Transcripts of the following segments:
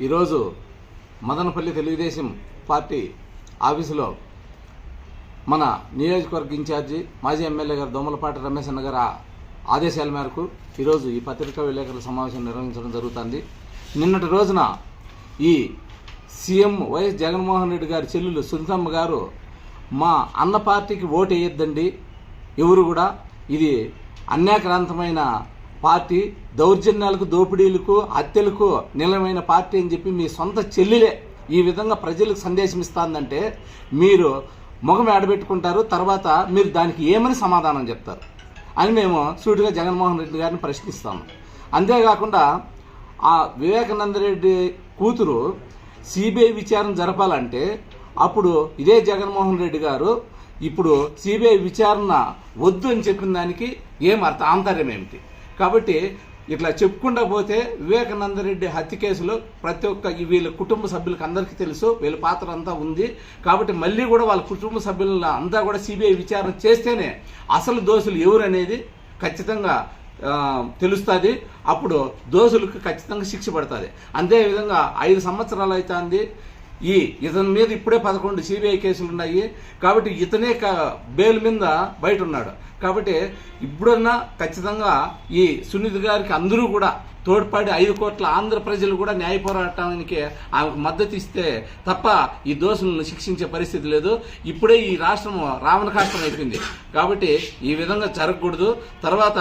ఈరోజు మదనపల్లి తెలుగుదేశం పార్టీ ఆఫీసులో మన నియోజకవర్గ ఇన్ఛార్జి మాజీ ఎమ్మెల్యే గారు దోమలపాటి రమేష్ అన్న గారు ఆదేశాల మేరకు ఈరోజు ఈ పత్రికా విలేకరుల సమావేశం నిర్వహించడం జరుగుతుంది. నిన్నటి రోజున ఈ సీఎం వైఎస్ జగన్మోహన్ రెడ్డి గారి చెల్లెలు సునీతమ్మ గారు మా అన్న పార్టీకి ఓటు వేయొద్దండి. ఎవరు కూడా ఇది అన్యాక్రాంతమైన పార్టీ దౌర్జన్యాలకు దోపిడీలకు హత్యలకు నిలమైన పార్టీ అని చెప్పి మీ సొంత చెల్లెలే ఈ విధంగా ప్రజలకు సందేశం ఇస్తాందంటే మీరు ముఖం ఆడబెట్టుకుంటారు తర్వాత మీరు దానికి ఏమని సమాధానం చెప్తారు? అని మేము సూటిగా జగన్మోహన్ రెడ్డి గారిని ప్రశ్నిస్తాము. అంతేకాకుండా ఆ వివేకానంద రెడ్డి కూతురు సిబిఐ విచారణ జరపాలంటే అప్పుడు ఇదే జగన్మోహన్ రెడ్డి గారు ఇప్పుడు సిబిఐ విచారణ వద్దు అని చెప్పిన దానికి ఏం అర్థ? ఆంతర్యం ఏమిటి? కాబట్టి ఇట్లా చెప్పుకుండా పోతే వివేకానంద రెడ్డి హత్య కేసులో ప్రతి ఒక్క వీళ్ళ కుటుంబ సభ్యులకు అందరికీ తెలుసు వీళ్ళ పాత్ర అంతా ఉంది. కాబట్టి మళ్ళీ కూడా వాళ్ళ కుటుంబ సభ్యుల అంతా కూడా సిబిఐ విచారణ చేస్తేనే అసలు దోషులు ఎవరు అనేది ఖచ్చితంగా తెలుస్తుంది. అప్పుడు దోషులకు ఖచ్చితంగా శిక్ష పడుతుంది. అంతేవిధంగా ఐదు సంవత్సరాలు అవుతుంది. ఈ ఇతని మీద ఇప్పుడే పదకొండు సిబిఐ కేసులు ఉన్నాయి. కాబట్టి ఇతనే క- బెయిల్ మీద బయట ఉన్నాడు. కాబట్టి ఇప్పుడన్నా ఖచ్చితంగా ఈ సునీత్ గారికి అందరూ కూడా తోడ్పడి ఐదు కోట్ల ఆంధ్ర ప్రజలు కూడా న్యాయ పోరాటానికి ఆమెకు మద్దతు ఇస్తే తప్ప ఈ దోషులను శిక్షించే పరిస్థితి లేదు. ఇప్పుడే ఈ రాష్ట్రం రావణకాష్టం అయిపోయింది. కాబట్టి ఈ విధంగా జరగకూడదు. తర్వాత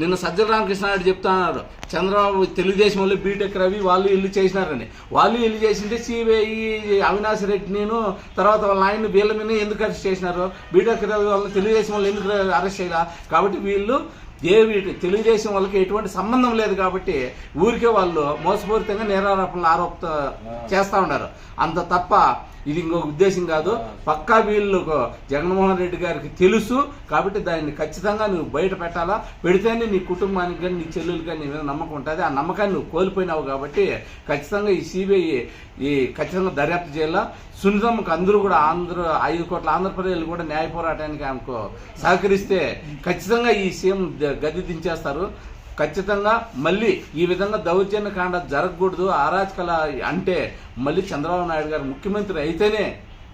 నిన్న సజ్జల రామకృష్ణారెడ్డి చెప్తున్నారు చంద్రబాబు తెలుగుదేశం వాళ్ళు బీటెక్ రవి వాళ్ళు ఇల్లు చేసినారని. వాళ్ళు ఇల్లు చేసింటే సిబిఐ అవినాష్ రెడ్డి నేను తర్వాత వాళ్ళ ఆయన వీళ్ళ మీద ఎందుకు అరెస్ట్ చేసినారు? బీటెక్ రవి వాళ్ళు తెలుగుదేశం వాళ్ళు ఎందుకు అరెస్ట్ చేయాలి? కాబట్టి వీళ్ళు వీటి తెలుగుదేశం వాళ్ళకి ఎటువంటి సంబంధం లేదు కాబట్టి ఊరికే వాళ్ళు మోసపూరితంగా నేరారోపణలు ఆరోప చేస్తా ఉన్నారు. అంత తప్ప ఇది ఇంకొక ఉద్దేశం కాదు. పక్కా వీళ్ళు జగన్మోహన్ రెడ్డి గారికి తెలుసు కాబట్టి దాన్ని ఖచ్చితంగా నువ్వు బయట పెట్టాలా? పెడితేనే నీ కుటుంబానికి కానీ నీ చెల్లెలు కానీ నీ మీద నమ్మకం ఉంటుంది. ఆ నమ్మకాన్ని నువ్వు కోల్పోయినావు కాబట్టి ఖచ్చితంగా ఈ సిబిఐ ఈ ఖచ్చితంగా దర్యాప్తు చేయాలా? సున్నితమ్మకు అందరూ కూడా ఆంధ్ర ఐదు కోట్ల ఆంధ్రప్రదేశ్ కూడా న్యాయ పోరాటానికి ఆమెకు సహకరిస్తే ఖచ్చితంగా ఈ సీఎం ద- గద్దె దించేస్తారు. ఖచ్చితంగా మళ్ళీ ఈ విధంగా దౌర్జన్య కాండ జరగకూడదు. అరాచకల అంటే మళ్ళీ చంద్రబాబు నాయుడు గారు ముఖ్యమంత్రి అయితేనే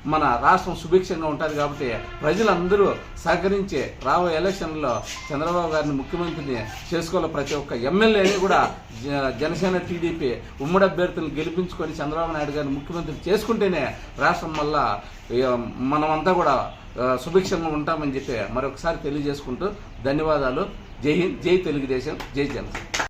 మన రాష్ట్రం సుభిక్షంగా ఉంటుంది కాబట్టి ప్రజలందరూ సహకరించే రాబోయే ఎలక్షన్లో చంద్రబాబు గారిని ముఖ్యమంత్రిని చేసుకోవాలి ప్రతి ఒక్క ఎమ్మెల్యేని కూడా జ- జనసేన టీడీపీ ఉమ్మడి అభ్యర్థులను గెలిపించుకొని చంద్రబాబు నాయుడు గారిని ముఖ్యమంత్రి చేసుకుంటేనే రాష్ట్రం వల్ల మనమంతా కూడా సుభిక్షంగా ఉంటామని చెప్పి మరొకసారి తెలియజేసుకుంటూ ధన్యవాదాలు. జై హింద్ జై తెలుగుదేశం జై జనసేన.